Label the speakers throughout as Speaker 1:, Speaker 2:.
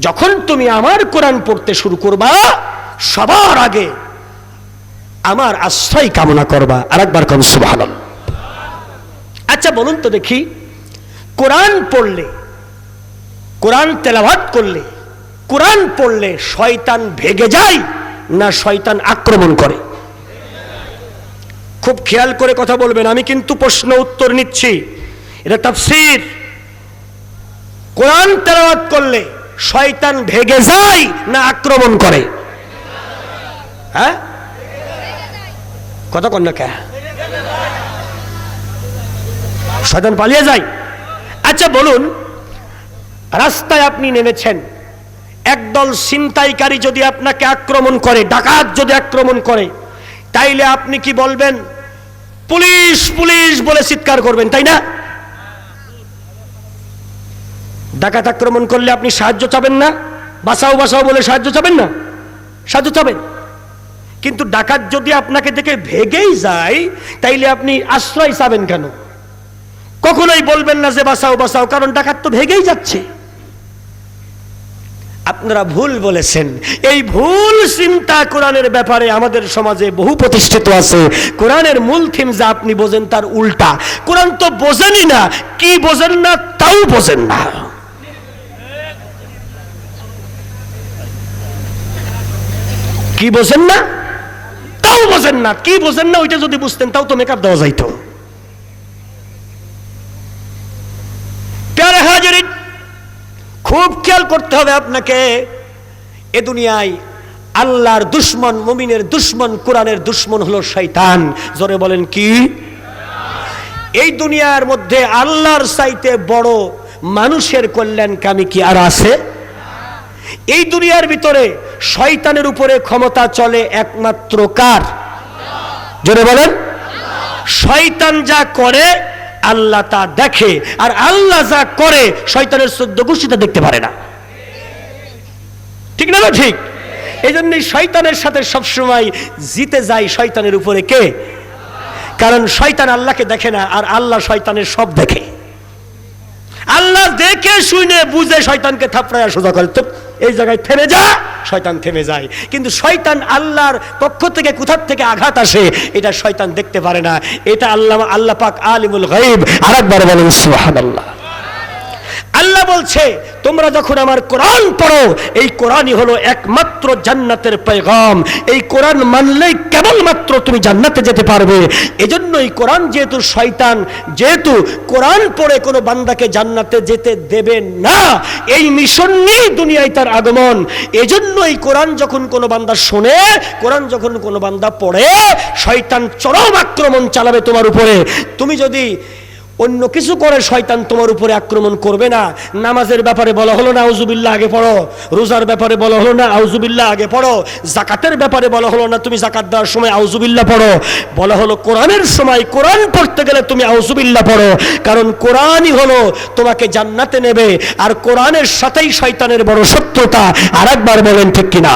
Speaker 1: যখন তুমি আমার কোরআন পড়তে শুরু করবা, সবার আগে আমার আশ্রয় কামনা করবা। আর একবার কম সুভাল আচ্ছা বলুন তো দেখি, কোরআন পড়লে, কোরআন তেলাভাত করলে, কোরআন পড়লে শয়তান ভেগে যায় না শয়তান আক্রমণ করে? খুব খেয়াল করে কথা বলবেন, আমি কিন্তু প্রশ্ন উত্তর নিচ্ছি। এটা তাফসীর। কোরআন তেলাওয়াত করলে শয়তান ভেগে যায় না আক্রমণ করে? হ্যাঁ? কথা কন কে? শয়তান পালিয়ে যায়। আচ্ছা বলুন, রাস্তায় আপনি নেমেছেন, একদল ছিনতাইকারী যদি আপনাকে আক্রমণ করে, ডাকাত যদি আক্রমণ করে, তাইলে আপনি কি বলবেন? পুলিশ পুলিশ বলে চিৎকার করবেন, তাই না? ডাকাত আক্রমণ করলে আপনি সাহায্য চাবেন না? বাসাও বাসাও বলে সাহায্য চাবেন না? সাহায্য চাবেন। কিন্তু ডাকাত যদি আপনাকে দেখে ভেগেই যায়, তাইলে আপনি আশ্রয় চাবেন কেন? কখনোই বলবেন না যে বাসাও বাসাও কারণ ডাকাত তো ভেগেই যাচ্ছে। আপনারা ভুল বলেছেন। এই ভুল চিন্তা কোরআনের ব্যাপারে আমাদের সমাজে বহু প্রতিষ্ঠিত আছে। কোরআনের মূল থিম যা আপনি বোঝেন তার উল্টা। কোরআন তো বোঝেনই না, কি বোঝেন না তাও বোঝেন না। কি বোঝেন না তাও বোঝেন না, কি বোঝেন না ওইটা যদি বুঝতেন তাও তো মেকআপ দেওয়া যাইতো প্যারে হাজারিন খুব খেয়াল করতে হবে আপনাকে। এ দুনিয়ায় আল্লাহর দুশ্মন, মুমিনের দুশ্মন, কোরআনের দুশ্মন হলো শয়তান। জোরে বলেন কি? এই দুনিয়ার মধ্যে আল্লাহর চাইতে বড় মানুষের কল্যাণ কামি কি আর আছে? এই দুনিয়ার ভিতরে শয়তানের উপরে ক্ষমতা চলে একমাত্র কার? জোরে বলেন, শয়তান যা করে আল্লাহ তা দেখে আর আল্লাহ যা করে, শয়তানের চোদ্দ গোষ্ঠীটা দেখতে পারে না। ঠিক না না ঠিক? এই জন্যই শয়তানের সাথে সবসময় জিতে যায় শয়তানের উপরে কে? কারণ শয়তান আল্লাহকে দেখে না, আর আল্লাহ শয়তানের সব দেখে। আল্লাহ দেখে, শুনে, বুঝে শয়তানকে থাপড়ায় সোজা করে। তো এই জায়গায় থেমে যা, শয়তান থেমে যায়। কিন্তু শয়তান আল্লাহর পক্ষ থেকে কোথার থেকে আঘাত আসে, এটা শয়তান দেখতে পারে না। এটা আল্লাহ আল্লাহ পাক আলিমুল গাইব আরেকবার বলেন, সুবহানাল্লাহ। আল্লাহ বলছে, তোমরা যখন আমার কোরআন পড়ো, এই কোরআনই হলো একমাত্র জান্নাতের পেগাম। এই কোরআন মানলেই কেবলমাত্র তুমি জান্নাতে যেতে পারবে। এজন্য এই কোরআন যেহেতু শয়তান, যেহেতু কোরআন পড়ে কোনো বান্দাকে জান্নাতে যেতে দেবে না, এই মিশন নিয়েই দুনিয়ায় তার আগমন। এজন্য এই কোরআন যখন কোনো বান্দা শোনে, কোরআন যখন কোনো বান্দা পড়ে, শয়তান চরম আক্রমণ চালাবে তোমার উপরে। তুমি যদি অন্য কিছু করে শয়তান তোমার উপরে আক্রমণ করবে না। নামাজের ব্যাপারে বলা হলো না আউজুবিল্লাহ আগে পড়ো। রোজার ব্যাপারে বলা হলো না আউজুবিল্লাহ আগে পড়ো। জাকাতের ব্যাপারে বলা হলো না, তুমি জাকাত দেওয়ার সময় আউজুবিল্লাহ পড়ো। বলা হলো, কোরআনের সময় কোরআন পড়তে গেলে তুমি আউজুবিল্লাহ পড়ো। কারণ কোরআনই হলো তোমাকে জান্নাতে নেবে, আর কোরআনের সাথেই শয়তানের বড় শত্রুতা। আর একবার বলেন ঠিক কিনা?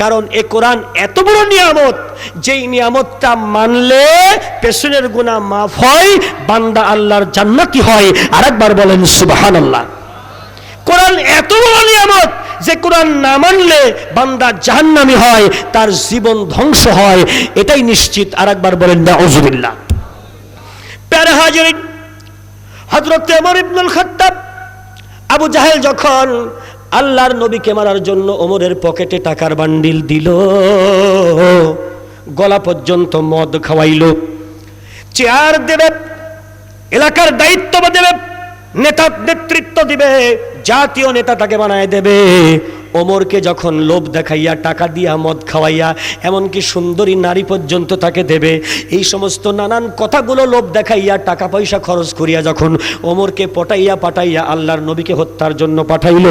Speaker 1: কারণ এ কোরআন এত বড় নিয়ামত, যেই নিয়ামতটা মানলে পেছনের গুণা মাফ হয়, বান্দা আল্লাহর জান্নাতি হয়। আরেকবার বলেন সুবাহান আল্লাহ কোরআন এত বড় নিয়ামত যে কোরআন না মানলে বান্দা জাহান্নামি হয়, তার জীবন ধ্বংস হয়। এটাই নিশ্চিত। আরেকবার বলেন, নাউজুবিল্লাহ। প্যারা হাজির হজরত আমর ইবনুল খাত্তাব, আবু জাহেল যখন আল্লাহর নবীকে মারার জন্য ওমরের পকেটে টাকার বান্ডিল দিল। গলা পর্যন্ত মদ খাওয়াইল। চেয়ার দেবে, এলাকার দায়িত্ব দেবে, নেতা নেতৃত্ব দিবে, জাতীয় নেতা তাকে বানায় দেবে। ওমরকে যখন লোভ দেখাইয়া, টাকা দিয়া মদ খাওয়াইয়া, এমনকি সুন্দরী নারী পর্যন্ত তাকে দেবে, এই সমস্ত নানান কথাগুলো লোভ দেখাইয়া টাকা পয়সা খরচ করিয়া যখন ওমরকে পটাইয়া পাঠাইয়া আল্লাহর নবীকে হত্যার জন্য পাঠাইল,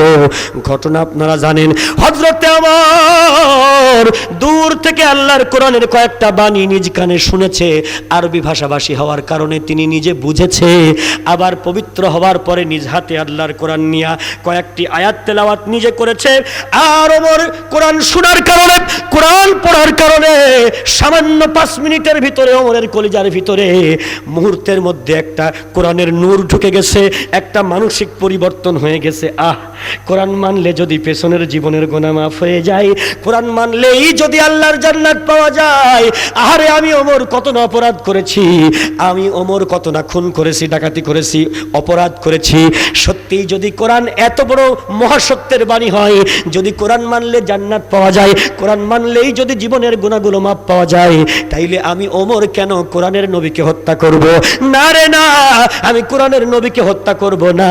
Speaker 1: ঘটনা আপনারা জানেন। হজরতে আমার দূর থেকে আল্লাহর কোরআনের কয়েকটা বাণী নিজ কানে শুনেছে, আরবি ভাষাভাষী হওয়ার কারণে তিনি নিজে বুঝেছে, আবার পবিত্র হওয়ার পরে নিজ হাতে আল্লাহর কোরআন নিয়া কয়েকটি আয়াত তেলাওয়াত নিজে করেছে আর ওমর কোরআন শোনার কারণে, কোরআন পড়ার কারণে সামান্য পাঁচ মিনিটের ভিতরে, ওমরের কলিজার ভিতরে মুহূর্তের মধ্যে একটা কোরআনের নূর ঢুকে গেছে, একটা মানসিক পরিবর্তন হয়ে গেছে। আহ! কোরআন মানলে যদি পেছনের জীবনের গোনা মাফ হয়ে যায়, কোরআন মানলেই যদি আল্লাহর জান্নাত পাওয়া যায়, আহারে আমি ওমর কত না অপরাধ করেছি, আমি ওমর কত না খুন করেছি, ডাকাতি করেছি, অপরাধ করেছি। সত্যি যদি কোরআন এত বড় মহাসত্যের বাণী হয়, যদি কোরআন মানলে জান্নাত পাওয়া যায়, কোরআন মানলেই যদি জীবনের গুণাগুলো মাপ পাওয়া যায়, তাইলে আমি ওমর কেন কোরআনের নবীকে হত্যা করব? না রে না, আমি কোরআনের নবীকে হত্যা করব না।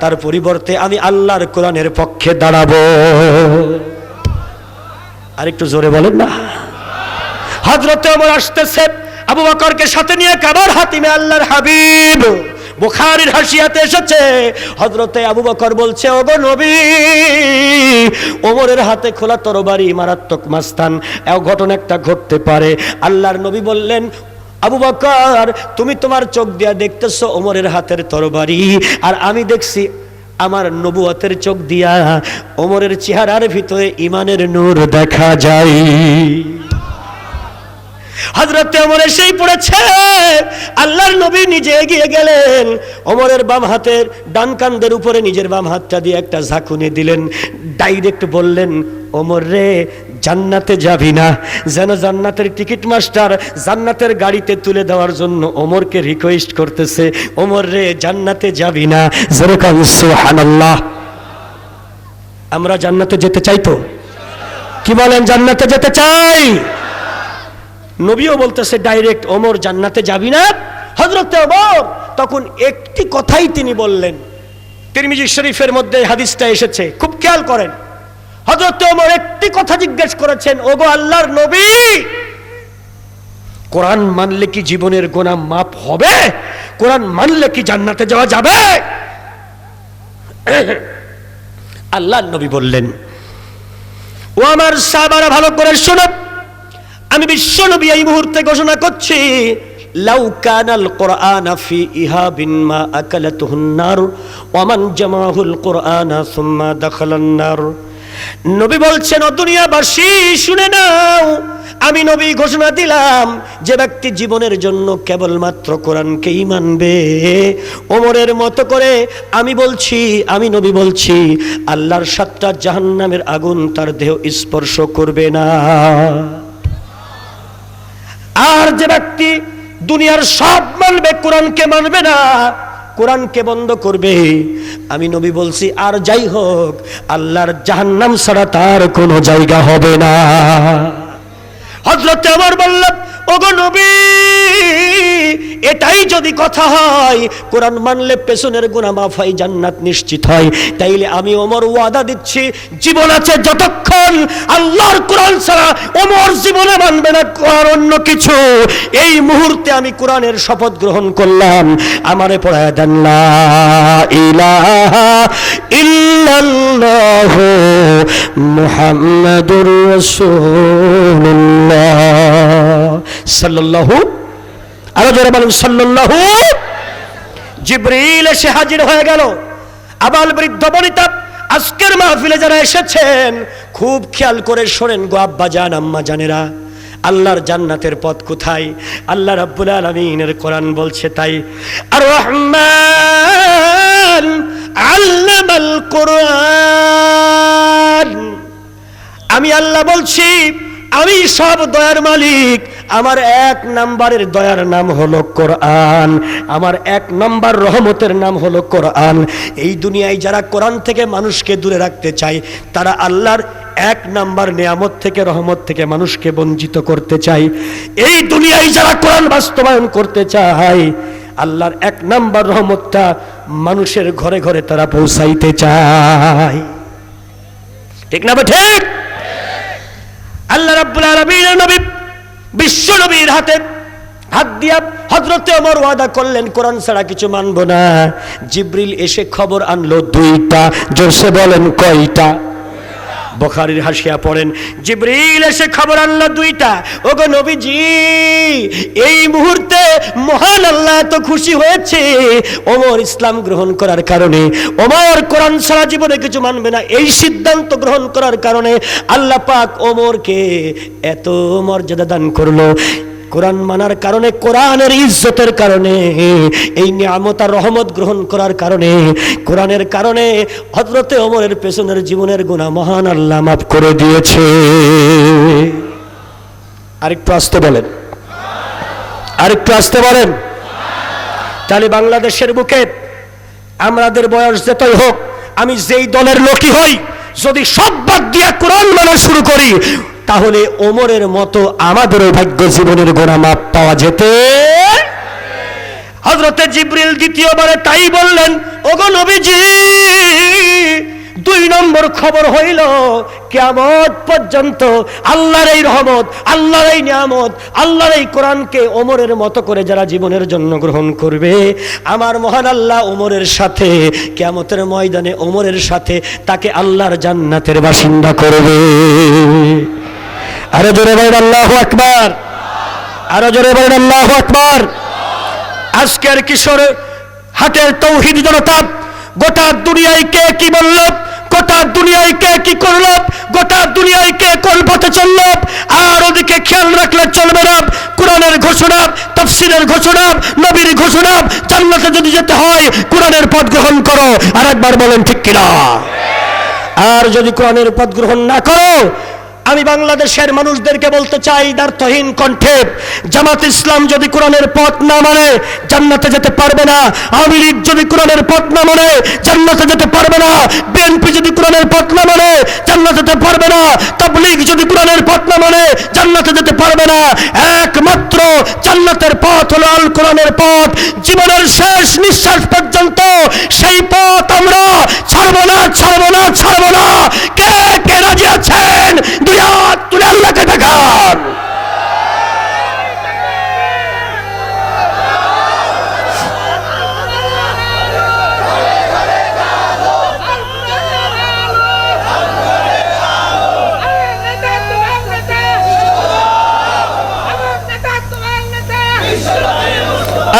Speaker 1: তার পরিবর্তে আমি আল্লাহর কোরআনের পক্ষে দাঁড়াবো। আরেকটু জোরে বলেন না। হজরতে ওমর আসতেছে, আবু বকরকে সাথে নিয়ে কাবার হাতিমে আল্লাহর হাবিব বুখারীর হাসিয়াতে এসেছে। হজরতে আবু বকর বলছে, ওগো নবী, ওমরের হাতে খোলা তরবারি মারাত্মক মাস্তান। ঘটনা একটা ঘটতে পারে। আল্লাহর নবী বললেন, আবু বকর, তুমি তোমার চোখ দিয়া দেখতেছো ওমরের হাতের তরবারি, আর আমি দেখছি আমার নবুয়তের চোখ দিয়া ওমরের চেহারার ভিতরে ইমানের নূর দেখা যায়। হজরত ওমর এসেই পড়েছে। আল্লাহর নবী নিজে এগিয়ে গেলেন। ওমরের বাম হাতের ডান কান্দের উপরে নিজের বাম হাতটা দিয়ে একটা ঝাঁকুনি দিলেন। ডাইরেক্ট বললেন, ওমর রে জান্নাতে যাবি না। যেন জান্নাতের টিকিট মাস্টার জান্নাতের গাড়িতে তুলে দেওয়ার জন্য ওমরকে রিকোয়েস্ট করতেছে, ওমর রে, জান্নাতে যাবি না। যেরকম সুবহানাল্লাহ। আমরা জান্নাতে যেতে চাই তো? কি বলেন, জান্নাতে যেতে চাই? নবীও বলতেছে, ডাইরেক্ট ওমর জান্নাতে যাবি না। হজরত ওমর তখন একটি কথাই তিনি বললেন। তিরমিজি শরীফের মধ্যে হাদিসটা এসেছে, খুব খেয়াল করেন। হজরত ওমর একটি কথা জিজ্ঞেস করেছেন, ওগো আল্লাহর নবী, কোরআন মানলে কি জীবনের গোনা মাপ হবে? কোরআন মানলে কি জান্নাতে যাওয়া যাবে? আল্লাহ নবী বললেন, ও আমার সাহাবারা, ভালো করে শোনো। আমি বিশ্ব নবী এই মুহূর্তে ঘোষণা করছি, লাউ কানাল কোরআন ফি ইহাবিন মা আকালাতুহুন নার, ওয়া জামাহুল কোরআন সুম্মা দাখালান নার। নবী বলছেন দুনিয়াবাসী, শুনে নাও, আমি নবী ঘোষণা দিলাম যে ব্যক্তি জীবনের জন্য কেবলমাত্র কোরআনকেই মানবে। ওমরের মতো করে আমি বলছি, আমি নবী বলছি, আল্লাহর সাতটা জাহান্নামের আগুন তার দেহ স্পর্শ করবে না। আর যে ব্যক্তি দুনিয়ার সব মানবে, কোরআনকে মানবে না কোরআনকে বন্ধ করবে। আমি নবী বলছি, আর যাই হোক, আল্লাহর জাহান্নাম ছাড়া তার কোনো জায়গা হবে না। হজরত আমার বললাম ওগো নবী, এটাই যদি কথা হয়, কোরআন মানলে পেছনের গুণা মাফ হয়, জান্নাত নিশ্চিত হয়। তাইলে আমি ওমর ওয়াদা দিচ্ছি, জীবন আছে যতক্ষণ আল্লাহর কোরআন ছাড়া ওমর জীবনে মানবে না আর অন্য কিছু। এই মুহূর্তে আমি কোরআনের শপথ গ্রহণ করলাম। আমারে পড়ায় দেন জিব্রিল এসে হাজির হয়ে গেল। আবাল বৃদ্ধ বনিতা আজকের মাহফিলে যারা এসেছেন, খুব খেয়াল করে শোনেন গো আব্বা জান, আম্মা জানেরা। আল্লাহর জান্নাতের পথ কোথায়? আল্লাহ রাব্বুল আলামিনের কোরআন বলছে তাই। আর রহমান আল্লামাল কোরআন। আমি আল্লাহ বলছি, আমি সব দয়ার মালিক। আমার এক নাম্বারের দয়ার নাম হলো কোরআন। আমার এক নাম্বার রহমতের নাম হলো কোরআন। এই দুনিয়ায় যারা কোরআন থেকে মানুষকে দূরে রাখতে চায়, তারা আল্লাহর এক নাম্বার নেয়ামত থেকে, রহমত থেকে মানুষকে বঞ্চিত করতে চায়। এই দুনিয়ায় যারা কোরআন বাস্তবায়ন করতে চায়, আল্লাহর এক নাম্বার রহমতটা মানুষের ঘরে ঘরে তারা পৌঁছাইতে চায়। ঠিক না ঠিক? আল্লাহ রাব্বুল আলামিনের নবী বিশ্ব নবীর হাতে হাত দিয়া হজরতে আমার ওয়াদা করলেন, কোরআন ছাড়া কিছু মানবো না। জিব্রিল এসে খবর আনলো দুইটা, জোরসে বলেন কয়টা? বখারির হাসিয়া পড়েন, জিব্রিল, এসে খবর আনলো দুইটা। ওগো নবীজি, এই মুহূর্তে মহান আল্লাহ এত খুশি হয়েছে। ওমর ইসলাম গ্রহণ করার কারণে, ওমর কোরআন সারা জীবনে কিছু মানবে না। এই সিদ্ধান্ত গ্রহণ করার কারণে আল্লাহ পাক ওমরকে এত মর্যাদা দান করল। কোরআন মানার কারণে, কোরআনের ইজ্জতের কারণে, এই নিয়ামত আর রহমত গ্রহণ করার কারণে, কোরআনের কারণে হজরতে অমরের পেছনের জীবনের গুণা মহান আল্লাহ মাফ করে দিয়েছে। আরেকটু আসতে বলেন। আরেকটু আসতে বলেন। তাহলে বাংলাদেশের বুকে আমাদের বয়স যেতই হোক, আমি যেই দলের লোকই হই, যদি সব বাদ দিয়ে কোরআন মানা শুরু করি তাহলে ওমরের মতো আমাদেরও ভাগ্য জীবনের গোনা মাপ পাওয়া যেতে। হজরতে জিব্রিল দ্বিতীয়বারে তাই বললেন, ওগো নবীজি, দুই নম্বর খবর হইল কেমত পর্যন্ত আল্লাহর এই রহমত, আল্লাহর এই নিয়ামত, আল্লাহর এই কোরআনকে ওমরের মতো করে যারা জীবনের জন্য গ্রহণ করবে, আমার মহান আল্লাহ ওমরের সাথে কেমতের ময়দানে ওমরের সাথে তাকে আল্লাহর জান্নাতের বাসিন্দা করবে। আরও জোরে বলেন আল্লাহ আকবার। আরও জোরে বলেন আল্লাহ আকবার। আজকের কিশোর হাটের তৌহিদ জনতা, গোটা দুনিয়ায় কে কি বলল? গোটা দুনিয়ায় কে কি করল? গোটা দুনিয়ায় কে কোন পথে চলল? আর ওদিকে খেয়াল রাখলে চলবে না। কোরআনের ঘোষণা তফসিলের ঘোষণা, নবীর ঘোষণা, জান্নাতে যদি যেতে হয়, কোরআনের পথ গ্রহণ করো। আর একবার বলেন ঠিক কিনা? আর যদি কোরআনের পথ গ্রহণ না করো আমি বাংলাদেশের মানুষদেরকে বলতে চাই দ্বার্থহীন কণ্ঠে। জামাত ইসলাম যদি কোরআনের পথ না মানে জান্নাতে যেতে পারবে না। আওয়ামী লীগ যদি কোরআনের পথ না মানে জান্নাতে যেতে পারবে না। বিএনপি যদি কোরআনের পথ না মানে জান্নাতে যেতে পারবে না। তাবলীগ যদি কোরআনের পথ না মানে জান্নাতে যেতে পারবে না। একমাত্র জান্নাতের পথ হলো আল কোরআনের পথ। জীবনের শেষ নিঃশ্বাস পর্যন্ত সেই পথ আমরা ছাড়বো না ছাড়বো না ছাড়বো না। কে কে রাজি আছেন? দুই হাত তুলে আল্লাহকে দেখান।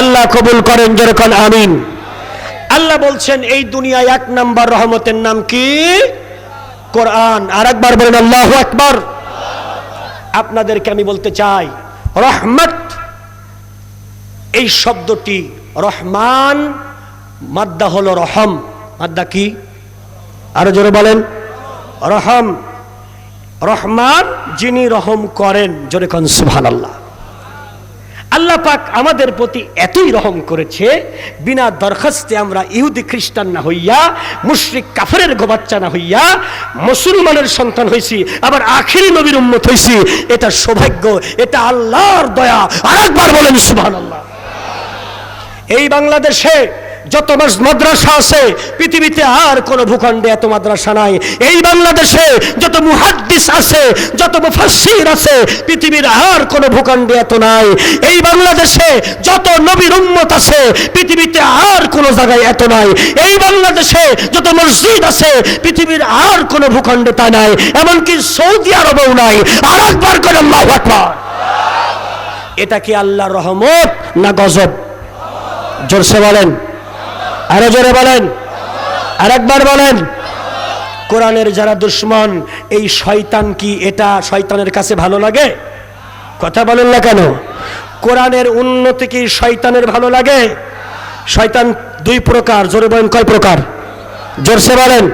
Speaker 1: আল্লাহ কবুল করেন যেরকম, আমিন। আল্লাহ বলছেন, এই দুনিয়ায় এক নাম্বার রহমতের নাম কি? কোরআন আর একবার বলেন আল্লাহ আকবার। আপনাদেরকে আমি বলতে চাই, রহমত, এই শব্দটি রহমান, মাদ্দা হলো রহম। মাদ্দা কি? আরও জোরে বলেন। রহম। রহমান যিনি রহম করেন, জোরে কন সুবহান আল্লাহ আল্লাহ পাক আমাদের প্রতি এতই রহম করেছে, বিনা দরখাস্তে আমরা ইহুদি খ্রিস্টান না হইয়া, মুশ্রিক কাফরের গোবাচ্চা না হইয়া, মুসলমানের সন্তান হয়েছি আবার আখেরি নবীর উন্মত হয়েছি এটা সৌভাগ্য, এটা আল্লাহর দয়া। আরেকবার বলেন সুবহানাল্লাহ। এই বাংলাদেশে যত মাদ্রাসা আছে, পৃথিবীতে আর কোনো ভূখণ্ডে এত মাদ্রাসা নাই। এই বাংলাদেশে যত মুহাদ্দিস আছে, যত মুফাসসির আছে, পৃথিবীর আর কোনো ভূখণ্ডে এত নাই। এই বাংলাদেশে যত নবীর উম্মত আছে, পৃথিবীতে আর কোনো জায়গায় এত নাই। এই বাংলাদেশে যত মসজিদ আছে, পৃথিবীর আর কোনো ভূখণ্ডে তা নাই। এমনকি সৌদি আরবেও নাই। আর একবার করে আল্লাহু আকবার। এটা কি আল্লাহর রহমত না গজব? জোরসে বলেন। আরও জোরে বলেন। আরেকবার বলেন। কোরআনের যারা দুশ্মন, এই শয়তান কি এটা শয়তানের কাছে ভালো লাগে? কথা বলেন না কেন? কোরআনের উন্নতি কি শয়তানের ভালো লাগে? শয়তান দুই প্রকার, জোরে বলেন কয় প্রকার? জোরসে বলেন।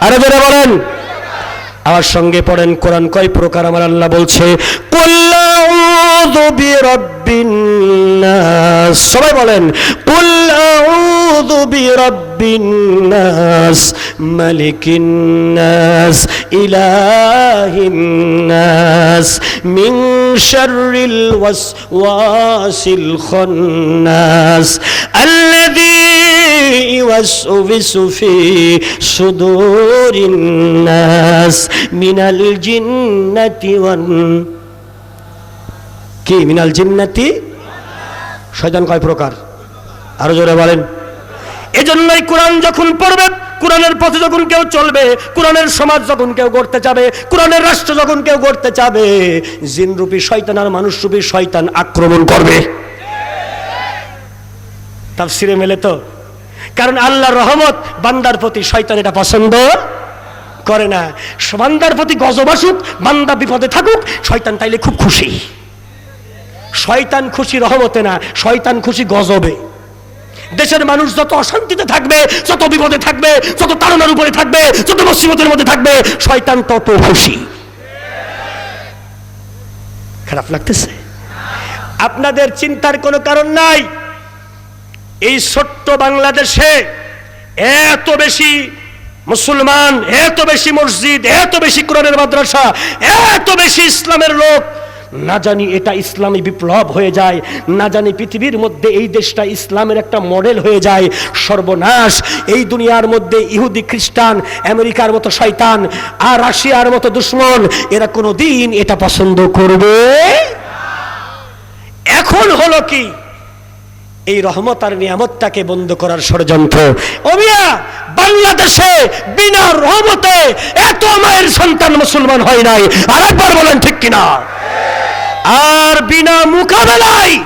Speaker 1: আরও জোরে বলেন। আমার সঙ্গে পড়েন কোরআন কয় প্রকার? আমার আল্লাহ বলছে কুল্লাউযু বিরাব্বিন নাস সবাই বলেন কুল্লাউযু বিরাব্বিন নাস মালিকিন নাস ইলাহিন নাস মিন শাররিল ওয়াসওয়াসিল খান্নাস الذي يوسوس في صدور الناس من الجنة والن কি? মিনাল জিন্নাতি? শয়তান কয় প্রকার? আরও জোরে বলেন। এজন্যই কোরআন যখন পড়বে, কোরআনের পথে যখন কেউ চলবে, কোরআনের সমাজ যখন কেউ গড়তে যাবে, কোরআনের রাষ্ট্র যখন কেউ গড়তে যাবে, জিনরূপী শয়তান আর মানুষরূপী শয়তান আক্রমণ করবে। তার তাফসিরে মেলে তো? কারণ আল্লাহর রহমত, বান্দার প্রতি শয়তান এটা পছন্দ করে না। বান্দার প্রতি গজব আসুক, বান্দা বিপদে থাকুক, শয়তান তাইলে খুব খুশি। শয়তান খুশি রহমতে না, শয়তান খুশি গজবে। দেশের মানুষ যত অশান্তিতে থাকবে, যত বিপদে থাকবে, যত তাড়নার উপরে থাকবে, যত মুসিবতের মধ্যে থাকবে, শয়তান তত খুশি। খারাপ লাগতেছে? আপনাদের চিন্তার কোনো কারণ নাই? এই ছোট্ট বাংলাদেশে এত বেশি মুসলমান, এত বেশি মসজিদ, এত বেশি কোরআনের মাদ্রাসা, এত বেশি ইসলামের লোক না জানি এটা ইসলামী বিপ্লব হয়ে যায়, না জানি পৃথিবীর মধ্যে এই দেশটা ইসলামের একটা মডেল হয়ে যায়। সর্বনাশ, এই দুনিয়ার মধ্যে ইহুদি খ্রিস্টান, আমেরিকার মতো শয়তান আর রাশিয়ার মতো দুশ্মন, এরা কোনো দিন এটা পছন্দ করবে? এখন হলো কি? এই রহমত আর নিয়ামতটাকে বন্ধ করার ষড়যন্ত্র। অমিয়া বাংলাদেশে বিনা রহমতে এত মায়ের সন্তান মুসলমান হয় নাই। আর একবার বলেন ঠিক কিনা? আর বিনা মোকাবেলায়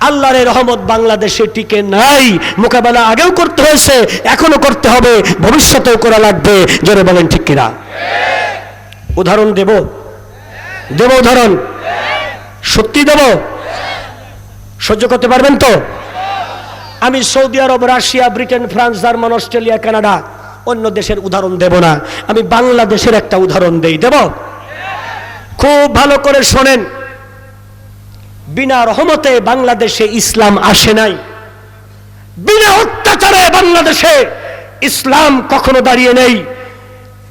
Speaker 1: আল্লাহর রহমত বাংলাদেশে টিকে নাই। মোকাবেলা আগেও করতে হয়েছে এখনও করতে হবে, ভবিষ্যতেও করা লাগবে। জোরে বলেন ঠিক কিনা? উদাহরণ দেব? দেব উদাহরণ? সত্যি দেব? সহ্য করতে পারবেন তো? আমি Saudi Arab, Russia, Britain, France, German, Australia, Canada অন্য দেশের উদাহরণ দেব না। আমি বাংলাদেশের একটা উদাহরণ দেই। দেব? খুব ভালো করে শোনেন। বিনা রহমতে বাংলাদেশে ইসলাম আসে নাই। বিনা অত্যাচারে বাংলাদেশে ইসলাম কখনো দাঁড়িয়ে নেই।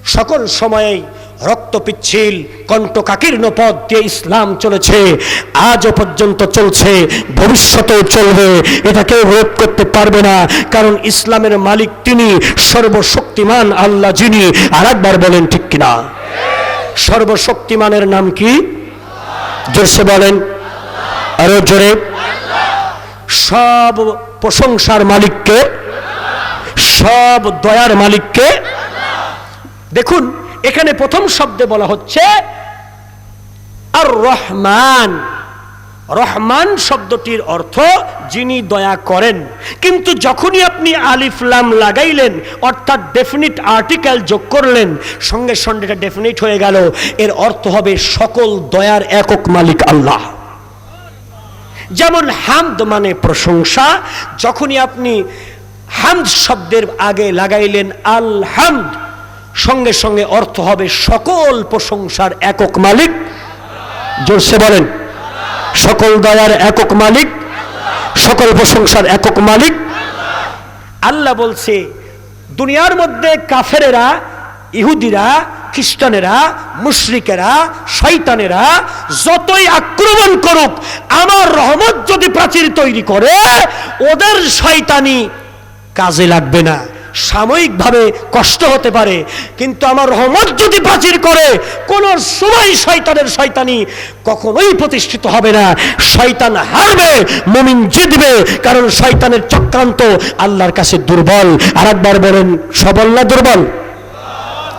Speaker 1: সকল সময়েই রক্ত পিচ্ছিল কণ্ঠকাকীর্ণ পথ দিয়ে ইসলাম চলেছে। আজও পর্যন্ত চলছে, ভবিষ্যতেও চলবে। এটা কেউ রোধ করতে পারবে না, কারণ ইসলামের মালিক তিনি, সর্বশক্তিমান আল্লাহ যিনি। আর একবার বলেন ঠিক কিনা? সর্বশক্তিমানের নাম কি? জোরসে বলেন। আরও জোরে। সব প্রশংসার মালিককে, সব দয়ার মালিককে। দেখুন, এখানে প্রথম শব্দে বলা হচ্ছে আর রহমান রহমান শব্দটির অর্থ যিনি দয়া করেন। কিন্তু যখনই আপনি আলিফলাম লাগাইলেন, অর্থাৎ ডেফিনিট আর্টিকেল যোগ করলেন, সঙ্গে সঙ্গে এটা ডেফিনিট হয়ে গেল। এর অর্থ হবে সকল দয়ার একক মালিক আল্লাহ। যেমন হামদ মানে প্রশংসা, যখনই আপনি হামদ শব্দের আগে লাগাইলেন আল হামদ সঙ্গে সঙ্গে অর্থ হবে সকল প্রশংসার একক মালিক। জোরসে বলেন, সকল দয়ার একক মালিক, সকল প্রশংসার একক মালিক। আল্লাহ বলছে, দুনিয়ার মধ্যে কাফেরেরা, ইহুদিরা খ্রিস্টানেরা, মুশরিকেরা, শয়তানেরা যতই আক্রমণ করুক, আমার রহমত যদি প্রাচীর তৈরি করে, ওদের শয়তানি কাজে লাগবে না। সাময়িকভাবে কষ্ট হতে পারে, কিন্তু আমার রহমত যদি প্রাচীর করে, কোন সময় শয়তানের শয়তানি কখনোই প্রতিষ্ঠিত হবে না। শয়তান হারবে, মুমিন জিতবে, কারণ শয়তানের চক্রান্ত আল্লাহর কাছে দুর্বল। আর একবার বলেন, সবল না দুর্বল?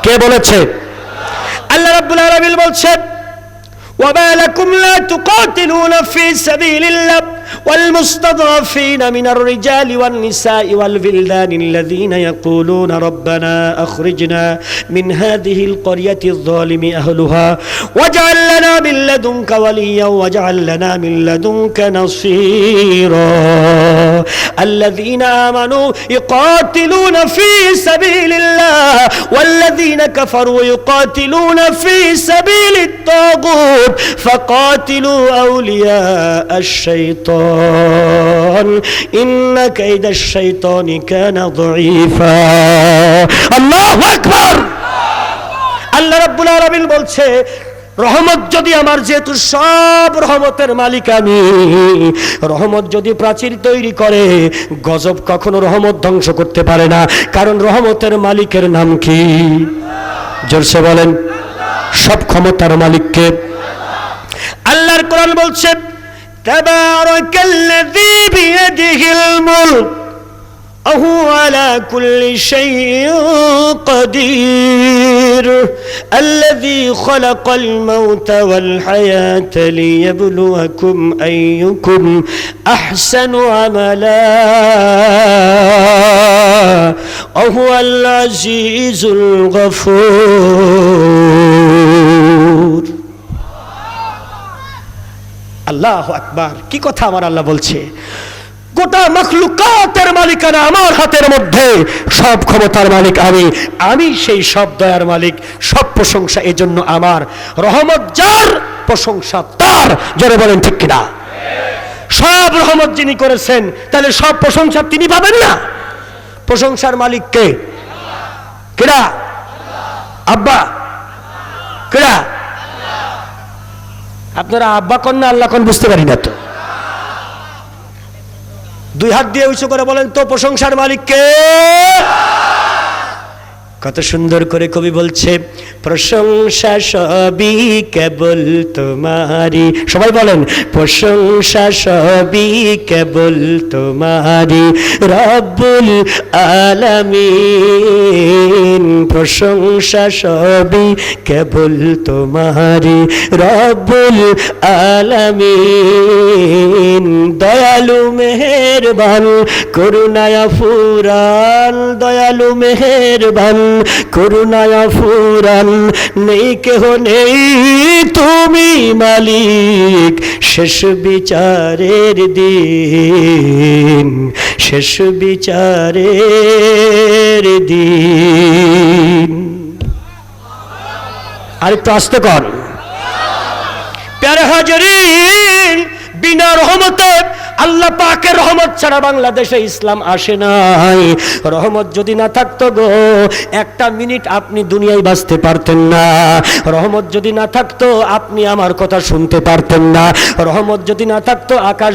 Speaker 1: কে বলেছে? রব্বুল আলমিন বলছেন ওয়াবা লাকুম লা তুকাতিলুনা ফি সাবিলিল্লাহ والمستضعفين من الرجال والنساء والولدان الذين يقولون ربنا أخرجنا من هذه القرية الظالم أهلها واجعل لنا من لدنك وليا واجعل لنا من لدنك نصيرا. الذين آمنوا يقاتلون في سبيل الله والذين كفروا يقاتلون في سبيل الطاغوت فقاتلوا أولياء الشيطان. إن كيد الشيطان كان ضعيفا الله أكبر আল্লাহ রাব্বুল আলামিন বলছে রহমত যদি আমার যেহেতু সব রহমতের মালিক আমি রহমত যদি প্রাচীর তৈরি করে গজব কখনো রহমত ধ্বংস করতে পারে না কারণ রহমতের মালিকের নাম কি জোরসে বলেন সব ক্ষমতার মালিককে আল্লাহর কোরআন বলছে تبارك الذي بيده الملك وهو على كل شيء قدير الذي خلق الموت والحياة ليبلوكم أيكم أحسن عملا. وهو العزيز الغفور. আল্লাহ আকবার। কি কথা আমার আল্লাহ বলছে? গোটা মখলুকাতের মালিকানা আমার হাতের মধ্যে। সব ক্ষমতার মালিক আমি। আমি সেই সব দয়ার মালিক। সব প্রশংসা এজন্য আমার। রহমত যার, প্রশংসা তার। জোরে বলেন ঠিক কিনা? সব রহমত যিনি করেছেন, তাহলে সব প্রশংসা তিনি পাবেন না? প্রশংসার মালিককে কেডা আব্বা। আপনারা আব্বা কন না আল্লাহ কন বুঝতে পারি না তো। দুই হাত দিয়ে উঁচু করে বলেন, তো প্রশংসার মালিক কে? কত সুন্দর করে কবি বলছে, প্রশংসা সবই কেবল তোমারি সবাই বলেন, প্রশংসা সবই কেবল তোমারি রব্বুল আলামিন, প্রশংসা সবই কেবল তোমারি রব্বুল আলামিন, দয়ালু মেহেরবান, করুণায়া ফুরান দয়ালু মেহেরবান। করুণায়া ফুরান। নেই কেহ নেই, তুমি মালিক। শেষ বিচারের দিন, শেষ বিচারের দিন। আরেকটু আসতে কর। প্যারে হাজারিন, বিনা রহমতে আল্লাহ পাকের রহমত ছাড়া বাংলাদেশে ইসলাম আসে নাই। রহমত যদি না থাকতো গো, একটা মিনিট আপনি দুনিয়ায় বাঁচতে পারতেন না। রহমত যদি না থাকতো, আপনি আমার কথা শুনতে পারতেন না। রহমত যদি না থাকতো, আকাশ